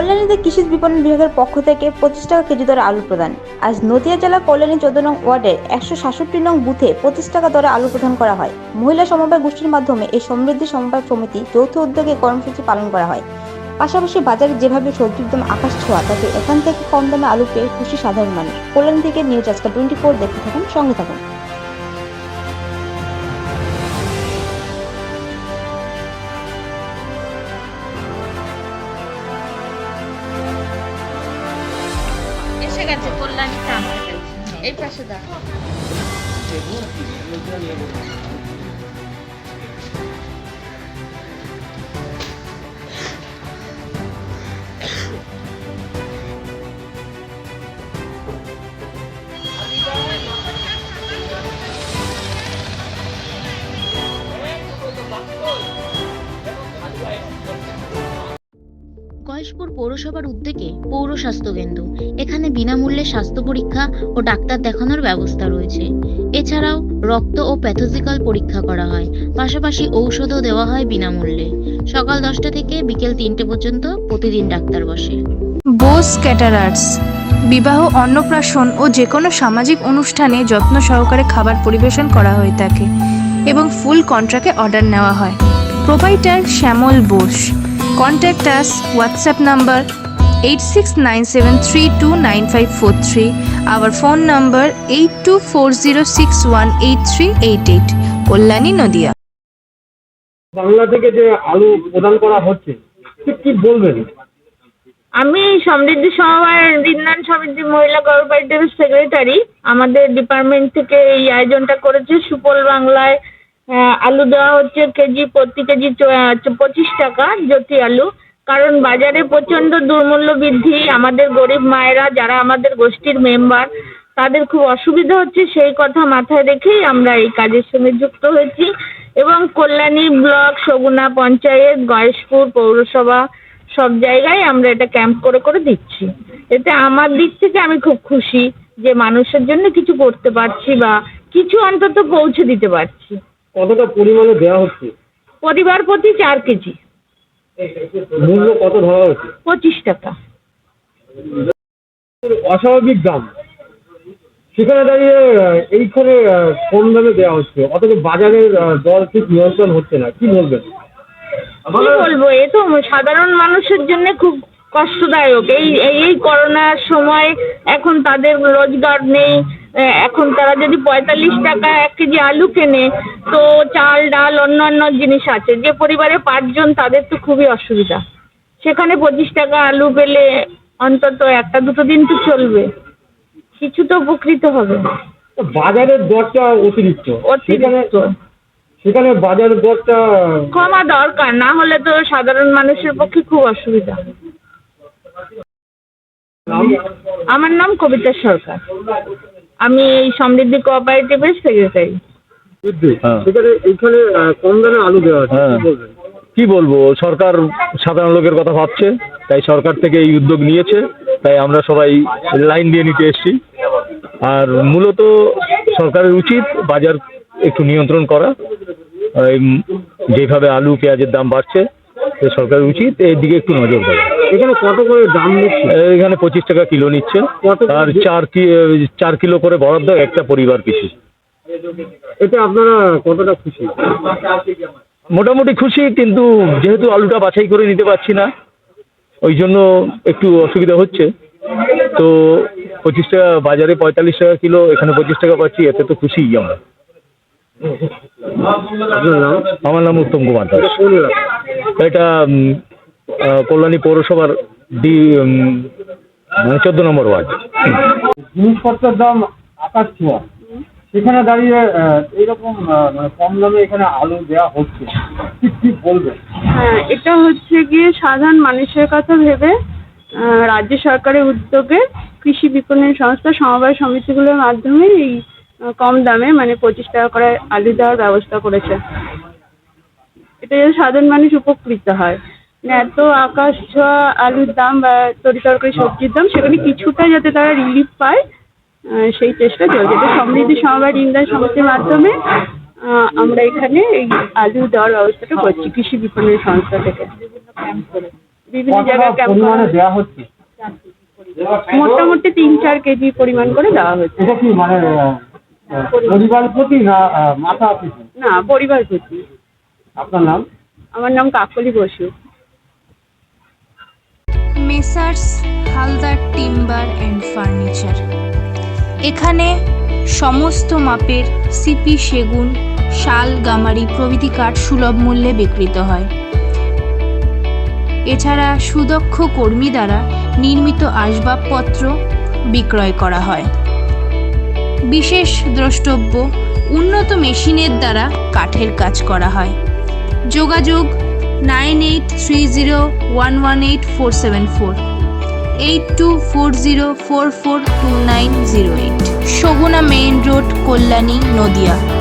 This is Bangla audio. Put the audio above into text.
কল্যাণীতে কৃষি বিপণন বিভাগের পক্ষ থেকে পঁচিশ টাকা কেজি দরে আলু প্রদান। আজ নদিয়া জেলা কল্যাণী চোদ্দ নং ওয়ার্ডের একশো সাতষট্টি নং বুথে পঁচিশ টাকা দরে আলু প্রদান করা হয়। মহিলা সমবায় গোষ্ঠীর মাধ্যমে এই সমৃদ্ধি সমবায় সমিতি যৌথ উদ্যোগে কর্মসূচি পালন করা হয়। পাশাপাশি বাজারে যেভাবে সবজির দাম আকাশ ছোঁয়া, তাতে এখান থেকে কম দামে আলু পেয়ে খুশি সাধারণ মানুষ। কল্যাণী থেকে নিউজ আজকাল টোয়েন্টি ফোর দেখতে থাকুন, সঙ্গে থাকুন। এসে গেছে কল্যাণীতে আমরা এই পাশে দাঁড়া গয়েশপুর পৌরসভার উদ্যোগে পৌর স্বাস্থ্য কেন্দ্র এখানে বিনামূল্যে স্বাস্থ্য পরীক্ষা ও ডাক্তার দেখানোর ব্যবস্থা রয়েছে। এছাড়াও রক্ত ও প্যাথোজিক্যাল পরীক্ষা করা হয়। পাশাপাশি ঔষধও দেওয়া হয় বিনামূল্যে। সকাল দশটা থেকে বিকেল তিনটে পর্যন্ত প্রতিদিন ডাক্তার বসে। বোস ক্যাটারার্স। বিবাহ, অন্নপ্রাশন ও যে কোনো সামাজিক অনুষ্ঠানে যত্ন সহকারে খাবার পরিবেশন করা হয়ে থাকে এবং ফুল কন্ট্রাক্টে অর্ডার নেওয়া হয়। Provider Shyamal Bose. Contact us WhatsApp number eight six nine seven three two nine five four three our phone number eight two four zero six one eight three eight eight Kalyani Nadia. Bangla থেকে যে আলু প্রদান করা হচ্ছে কি বলবেন? আমি সমৃদ্ধি সমবায় দিনদান সমিতি মহিলা কোঅপারেটিভ সেক্রেটারি আমাদের ডিপার্টমেন্ট থেকে এই আয়োজনটা করেছে সুপল বাংলায় আলু দেওয়া হচ্ছে কেজি প্রতি কেজি পঁচিশ টাকা জ্যোতি আলু। কারণ বাজারে প্রচণ্ড দুর্মূল্য বৃদ্ধি। আমাদের গরিব মায়েরা যারা আমাদের গোষ্ঠীর মেম্বার, তাদের খুব অসুবিধা হচ্ছে। সেই কথা মাথায় রেখেই আমরা এই কাজের সঙ্গে যুক্ত হয়েছি। এবং কল্যাণী ব্লক সগুনা পঞ্চায়েত, গয়েশপুর পৌরসভা, সব জায়গায় আমরা এটা ক্যাম্প করে করে দিচ্ছি। এতে আমার দিক থেকে আমি খুব খুশি যে মানুষের জন্য কিছু করতে পারছি বা কিছু অন্তত পৌঁছে দিতে পারছি। কতটা পরিমাণে দেওয়া হচ্ছে? পরিবার প্রতি চার কেজি। মূল্য কত ধরা হচ্ছে? পঁচিশ টাকা। অস্বাভাবিক দাম। সেখানে দাঁড়িয়ে এইখানে কম দামে দেওয়া হচ্ছে। অথচ বাজারের দর ঠিক নিয়ন্ত্রণ হচ্ছে না। কি বলবেন? কি বলব? এ তো সাধারণ মানুষের জন্য খুব কষ্টদায়ক। এই এই করোনার সময় এখন তাদের রোজগার নেই। এখন তারা যদি পঁয়তাল্লিশ টাকা এক কেজি আলু কেনে তো চাল ডাল অন্যান্য জিনিস আছে যে পরিবারে পাঁচজন তাদের তো খুবই অসুবিধা। সেখানে পঁচিশ টাকা আলু পেলে অন্তত একটা দুটো দিন তো চলবে। কিছু তো উপকৃত হবে। তো বাজারের দরটা অতিরিক্ত। অতিরিক্ত। সেখানে বাজারের দরটা ক্ষমা দরকার না হলে তো সাধারণ মানুষের পক্ষে খুব অসুবিধা। আমার নাম কবিতা সরকার। আমি এই সমৃদ্ধি কোঅপারেটিভের সেক্রেটারি হ্যাঁ। সেখানে কম দামে আলু দেওয়া হচ্ছে হ্যাঁ। কি বলবেন কি বলব সরকার সাধারণ লোকের কথা ভাবছে তাই সরকার থেকে এই উদ্যোগ নিয়েছে তাই আমরা সবাই লাইন দিয়ে নিতে এসেছি আর মূলত সরকারের উচিত বাজার একটু নিয়ন্ত্রণ করা যেভাবে আলু পেঁয়াজের দাম বাড়ছে সরকারের উচিত এর দিকে একটু নজর দেওয়া এখানে কত করে দাম নিচ্ছে? এখানে পঁচিশ টাকা কিলো নিচ্ছে। আর চার কি চার কিলো করে বরাদ্দ একটা পরিবার পিছু। এতে আপনারা কতটা খুশি? মোটামুটি খুশি কিন্তু যেহেতু আলুটা বাছাই করে নিতে পারছি না ওই জন্য একটু অসুবিধা হচ্ছে। তো পঁচিশ টাকা বাজারে পঁয়তাল্লিশ টাকা কিলো এখানে পঁচিশ টাকা পাচ্ছি এতে তো খুশিই আমরা। আমার নাম উত্তম কুমার দাস। এটা কল্যাণী পৌরসভার ডি মানে চোদ্দ নম্বর ওয়ার্ড। জিনিসপত্রের দাম আকাশ ছোঁয়া। সেখানে দাঁড়িয়ে এইরকম মানে কম দামে এখানে আলু দেওয়া হচ্ছে। ঠিক ঠিক বলবেন? হ্যাঁ এটা হচ্ছে গিয়ে সাধারণ মানুষের কথা ভেবে আহ, রাজ্য সরকারের উদ্যোগে কৃষি বিপণন সংস্থা সমবায় সমিতিগুলোর মাধ্যমে এই কম দামে মানে পঁচিশ টাকা করে আলু দেওয়ার ব্যবস্থা করেছে। এটা যাতে সাধারণ মানুষ উপকৃত হয়। এত আকাশ ছোঁয়া আলুর দাম বা তরি তরকারি সবজির দাম সেখানে কিছুটা যাতে তারা রিলিফ পায় সেই চেষ্টা চলছে। এটা সমৃদ্ধি সমবায় ঋণদান সমিতির মাধ্যমে আমরা এখানে এই আলু দেওয়ার ব্যবস্থাটা করছি কৃষি বিপণন সংস্থা থেকে। বিভিন্ন জায়গায় ক্যাম্প করা দেওয়া হচ্ছে? মোটামুটি তিন চার কেজি পরিমাণ করে দেওয়া হচ্ছে মানে পরিবার প্রতি না মাথা পিছু না পরিবার প্রতি। আপনার নাম? আমার নাম Kakali Basu. Messrs Haldar timber and furniture. এখানে সমস্ত মাপের সিপি সেগুন, শাল, গামারি প্রভৃতি কাঠ সুলভ মূল্যে বিক্রিত হয়। এছাড়া সুদক্ষ কর্মী দ্বারা নির্মিত আসবাবপত্র বিক্রয় করা হয়। বিশেষ দ্রষ্টব্য, উন্নত মেশিনের দ্বারা কাঠের কাজ করা হয়। যোগাযোগ nine eight three zero one one eight four seven four, eight two four zero four four two nine zero eight. Saguna main road, Kalyani, Nadia.